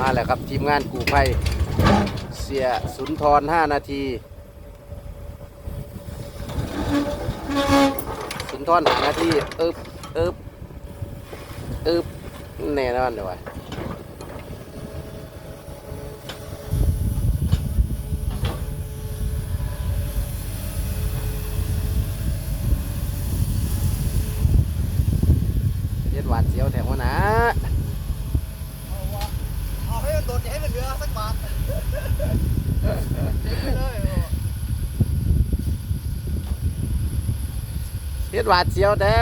มาแล้วครับทีมงานกูภัยเสียสุนทร 5 นาที สุนทร5นาทีอึบอึบอึบแน่นอนเลยวะเย็ดหวานเสียวแถวนะ เอาให้มันโดดให้มันเหลือสักบาทเฮ็ดหวาดเสียวเด้อ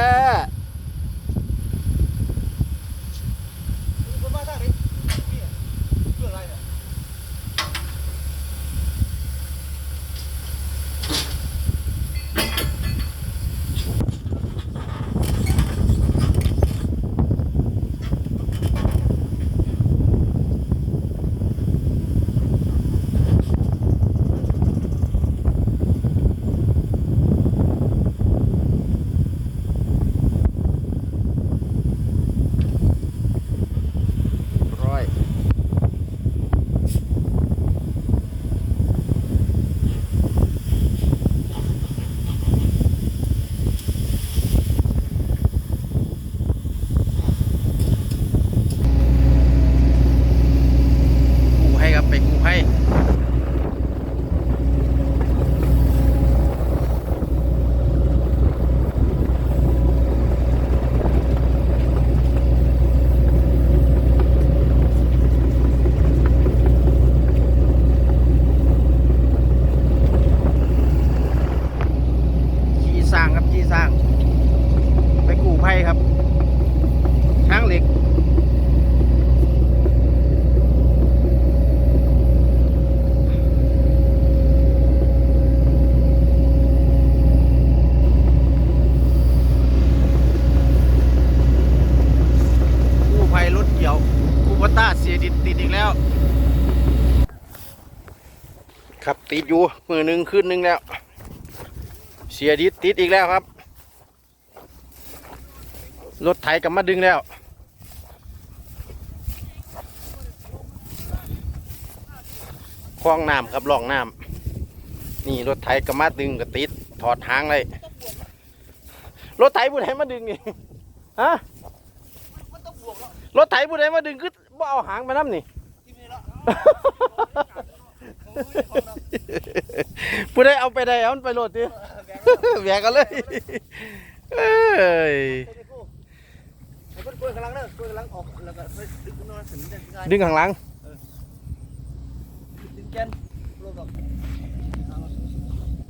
คนมาทางนี้นี่เรื่องอะไรเนี่ย ร้อยกูให้ครับไปกูให้ ขี่สร้างครับขี่สร้าง ไปกูภัยครับช้างเหล็ก กู้ภัยรถเกี่ยวคูป ติดติดอีกแล้ว ครับติดอยู่มือหนึ่งขึ้นหนึ่งแล้ว เสียดิดติดอีกแล้วครับ รถไถกลับมาดึงแล้วคลองน้ำครับล่องน้ำนี่รถไถกับมาดึงกับติดถอดหางเลยรถไถผู้ใดมาดึงนี่ฮะ มันต้องบวกแล้ว รถไถผู้ใดมาดึงคือบ่เอาหางมาน้ำนี่ทีนี้แล้วผู้ใดเอาไปได้เอามันไปโหลดดิแบกกันเลยเอ้ยไอ้คนกล้วยกำลังเนอะกล้วยกำลังออกแล้วก็ไปดึงนอนถึงจะง่ายดึงข้างหลังดึงแกนรวมกับ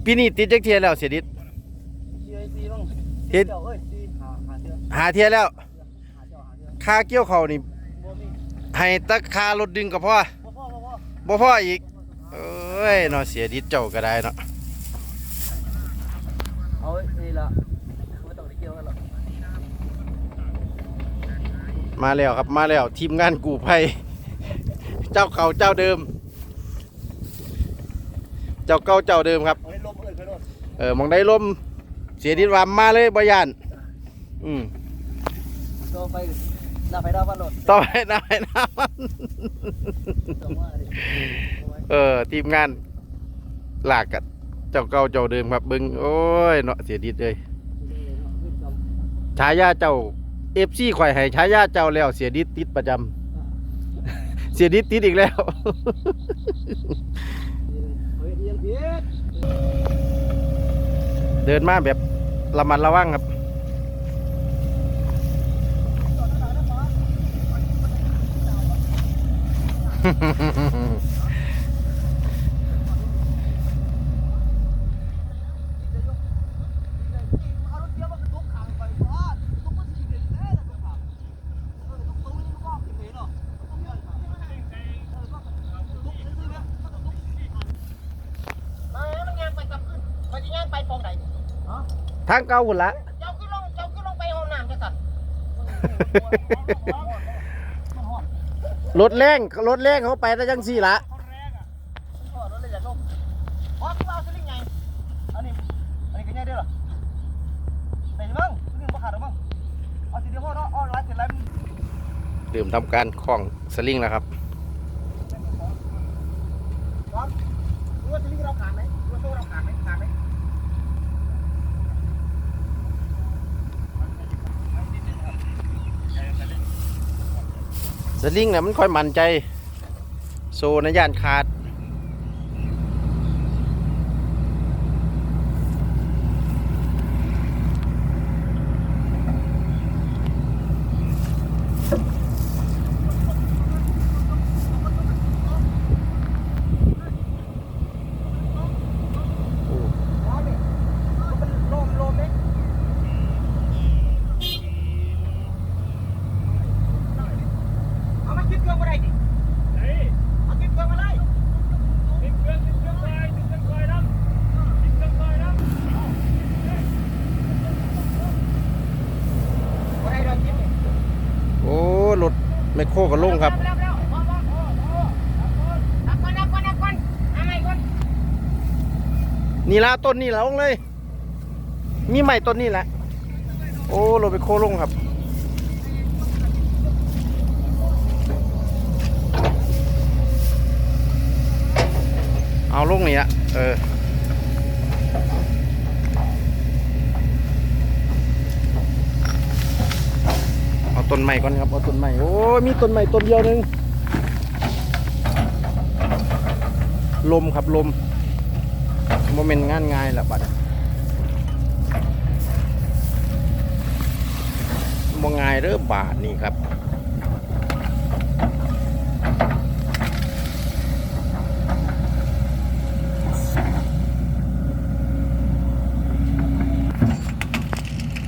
ปีนี้ติดจักเทียแล้วเสียดิดซีไอซีต้องเฮ็ดเจ้าเอ้ยซีหาหาเชือหาเทียแล้ว ค่าเกี่ยวเขาวนี่บ่มีให้ตะคารถดึงกับพ่อบ่พ่อบ่พ่อบ่พ่ออีก เอ้ยเนาะเสียดิดเจ้าก็ได้เนาะเอาเอ้ยละไม่ต้องไปเกี่ยวกันหรอกมาแล้วครับมาแล้วทีมงานกูภัยเจ้าเก่าเจ้าเดิม เจ้าเก่าเจ้าเดิมครับเอาให้ลมเอ้ยไปโน่นเออมองได้ลมเสียดิดว่ามาเลยบ่ยานอืมก็ไป หน้าไปหน้าบ้านโน่นต่อไปนะไปนะมันต้องว่าดิเอาไว้เออ ทีมงานหลากกันเจ้าเก่าเจ้าเดิมครับเบึงโอ้ยเนาะเสียดิดเลยนี่เนาะรีบจำฉายาเจ้าเอฟซีข่อยให้ฉายาเจ้าแล้วเสียดิดติดประจำเสียดิดติดอีกแล้ว เฮ้ยเอียงผิดเดินมาแบบระมัดระวังครับ เอารถเกียร์มาเป็นตุ๊กขังไปบ้านตุ๊กมันขี่เด็กแน่เลยตุ๊กขังเออตุ๊กตู้นี่มันก็ขึ้ นไปเนาะตุ๊กใหญ่ค่ะเออก็ตุ๊กซื้อๆเนี่ยก็ตุ๊กเออมันย่างไปกลับขึ้นมันจะย่างไปฟองไหนฮะทางเก่าหุ่นละ เจ้าขึ้นลงเจ้าขึ้นลงไปห้องน้ำจะสั่น รถแรงรถแรงเขาไปแต่จังสี่ละอ๋อรถเลยอยากลงอ๋อคือเอาสลิงไงอันนี้อันนี้ก็ง่ายด้วยเหรอไหนบ้างสลิงบ่ขาดหรือบ้างเอาทีเดียวพอเนาะอ๋อร้อยเสร็จแล้วดื่มทำการคล้องสลิงแล้วครับ ว่าจะลิงเราขาดไหมว่าโซ่เราขาดไหมขาดไหม สลิงเนี่ยมันค่อยมั่นใจ โซนะย่านขาด อ๋อนี่มันโลมโลมเล็กเอามาคิดเครื่องมาได้ดิเอาคิดเครื่องมาได้บ่ได้ดอกคิดนี่ โอ้รถ ไมคโครกับลงครับเร็วๆเร็วๆพอพอพอพอเอาก่อนเอาก่อนเอาก่อนเอาใหม่ก่อนนี่ละต้นนี่ละลงเลย มีใหม่ต้นนี่แหละ โอ้รถไมคโครลงครับเอาลงนี่ละเออ เอา ต้นใหม่ก่อนครับเอาต้นใหม่โอ้ยมีต้นใหม่ต้นเดียวหนึงลมครับลมโมเมนต์งานง่ายละบัดบ่ง่ายเด้อบาทนี่ครับ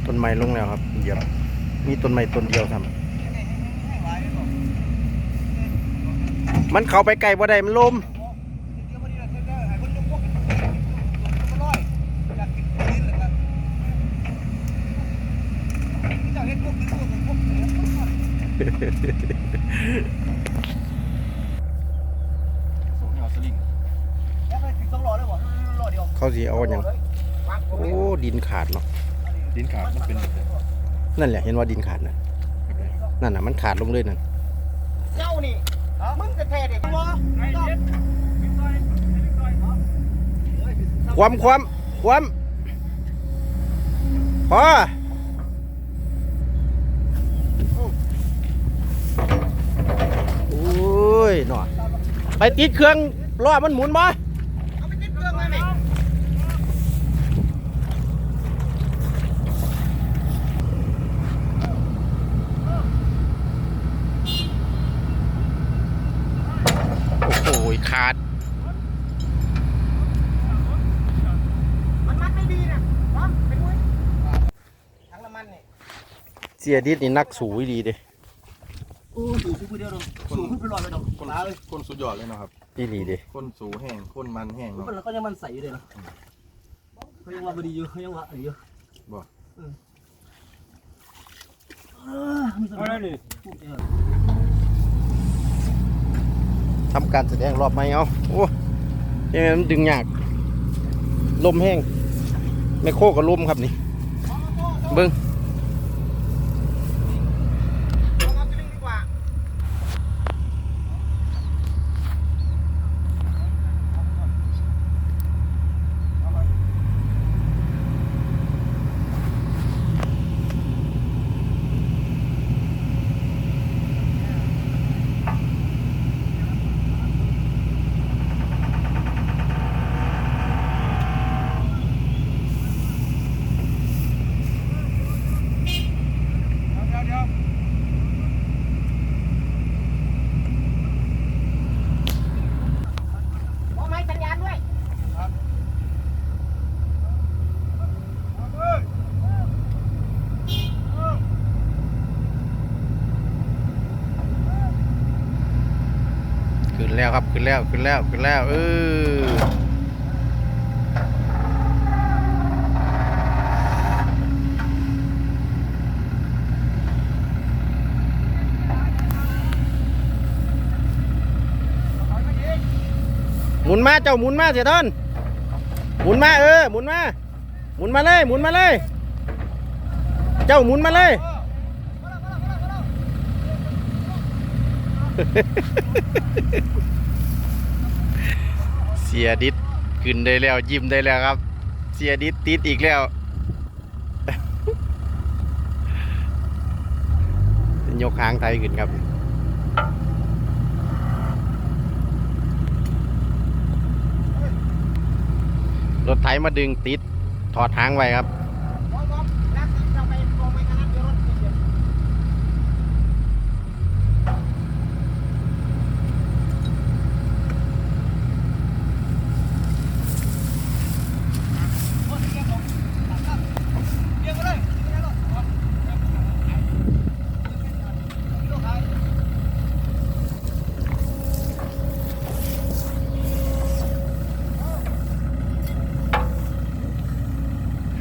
ต้นไม้ลงแล้วครับเหยียบ มีต้นไม้ต้นเดียวทำมันเข้าไปไกลบ่ได้มันลมเขาสิเอาอย่างโอ้ ดินขาดเนาะดินขาดมันเป็นแบบไห นนั่นแหละเห็นว่าดินขาดนะนั่นน่ะมันขาดลงเลยนั่นเจ้านี่มึงจะแท้เด็กวะความความความพอโอ้ยหน่อไปติดเครื่องล้อมันหมุนบ่ เอาไปติดเครื่องมาไหม โอ้โหขาด มันมัดไม่ดีนะพร้อมไปด้วยถังน้ำมันนี่ เสียดิดนี่นักสูอีดีเด้โอ้สูขึ้นไปเดียวเลยสูขึ้นไปลอยไปดอกคนตาเลยคนสุดยอดเลยเนาะครับอีหลีเด้คนสูแห้งคนมันแห้งมันเนาะแล้วก็ยังมันใสอยู่เลยนะเขายังว่าบดีอยู่เขายังว่าอะไรอยู่บ่เอาได้เลยทำการแสดงรอบไหมเอาโอ้ยังไงมันดึงยาก ลมแห้งไมโครกับลมครับนี่เบิ้ง เอาไปเล่นดีกว่า พอไหมสัญญาณด้วย ขึ้น แล้วครับขึ้นแล้วขึ้นแล้วขึ้นแล้วเออหมุนมาเจ้าหมุนมาเสียต้นหมุนมาเออหมุนมาหมุนมาเลยหมุนมาเลย เจ้าหมุนมาเลย เสียดิดขึ้นได้แล้วยิ้มได้แล้วครับ เสียดิดติดอีกแล้วยกหางไทยขึ้นครับ รถไถมาดึงติดถอดหางไว้ครับบอมบอมรักเราไปกองไปกันนะเดี๋ยวรถติดเดี๋ยว เรียกมาเลยเรียกมาเลย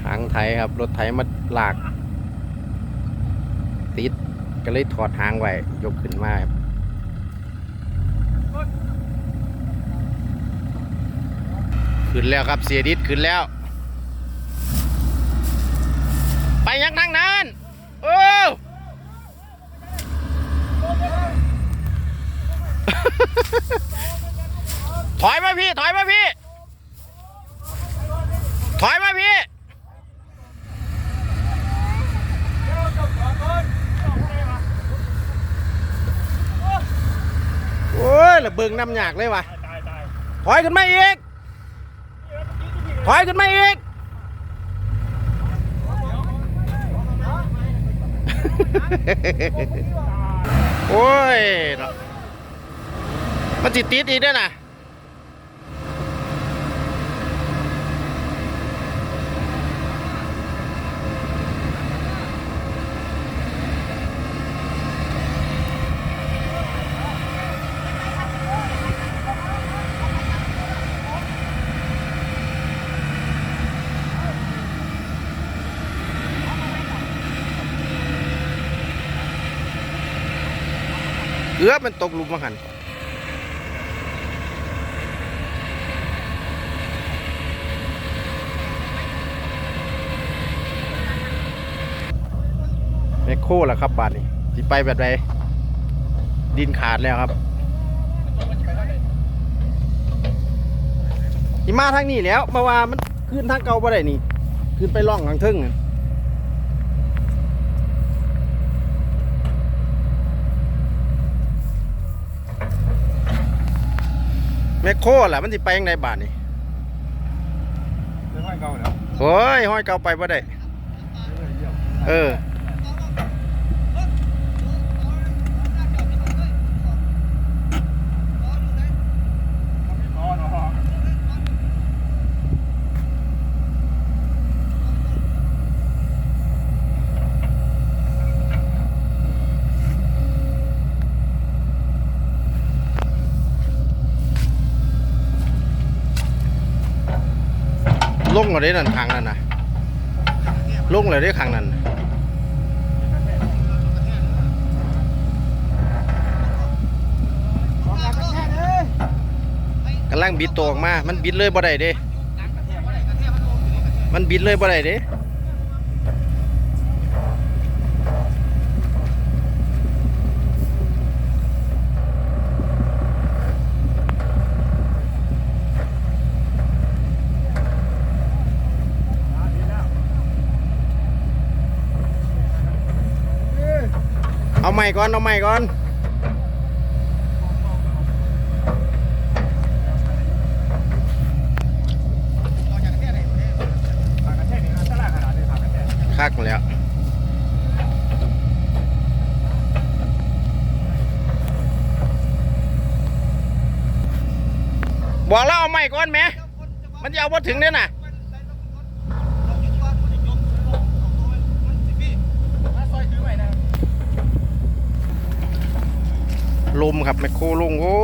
หางไถ ครับ รถไถมาลาก ติดก็เลยถอดหางไว้ ยกขึ้นมาครับขึ้นแล้วครับเสียดิดขึ้นแล้ว ไปยังทางนั้นโอ้ถอยมาพี่ ถอยมาพี่ ถอยมาพี่ โอ้ ยระเบิงน้ำหยากเลยวะถอยขึ้นมาอีก ถอยขึ้นมาอีก โอ้ยมันจิติดอีกด้วยนะือมันตกหลุมมาหันแมคโครล่ะครับบาทนี้สิไปแบบใดดินขาดแล้วครับที่มาทางนี้แล้วเพราว่ามันขึ้นทางเก่าบ่ได้นี่ ขึ้นไปล่องทางเทึ่ง แมคโครล่ะมันสิไปยังไงบาทนี่เรื่องเก่าแล้วโอ้ยห้อยเก่าไปบ่ได้ เอออ๋อ ลงเลยนั่นทางนั่นนะลงเลยได้ขังนั้นกำลังบิดตัวออกมา มันบิดเลยบ่ได้เด้ มันบิดเลยบ่ได้เด้ ใหม่ก่อนเอาใหม่ก่อนคักแล้วบอกแล้วเอาใหม่ก่อนแหม่มันจะเอาพอถึงเนี่ยน่ะ ลมครับแมคโครลงโอ้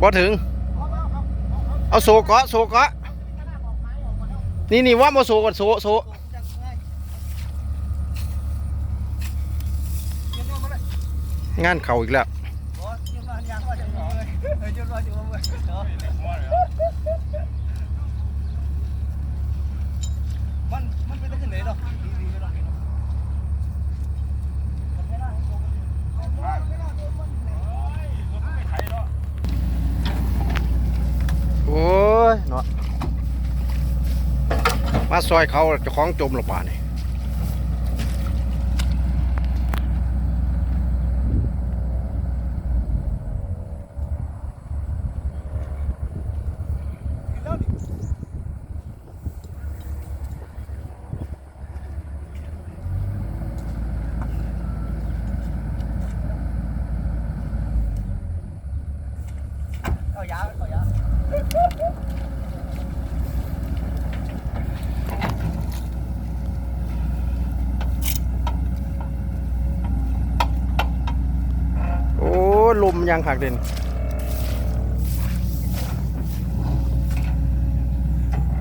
บ่ถึง เอาโซกะโซกะนี่นี่ว่ามาโซก่อนโซโซงานเข่าอีกแล้ว เนาะมาซอยเขาจะคล้องจมหลงมาเนี่ย ลมยังขากเด่น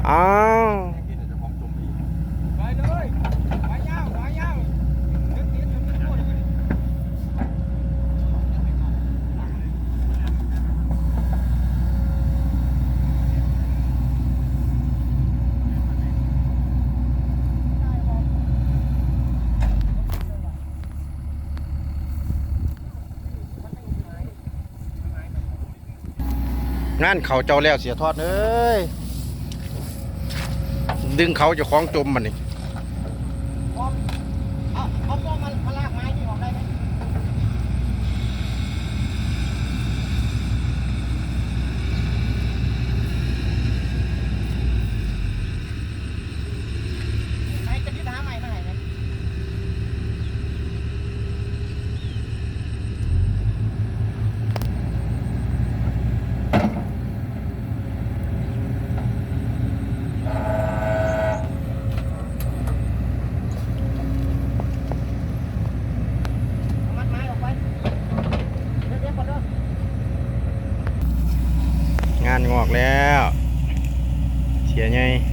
อ้าว นั่นเขาเจ้าแล้วเสียทอดเอ้ยดึงเขาจะคล้องจมมันนี่ เสียใหญ่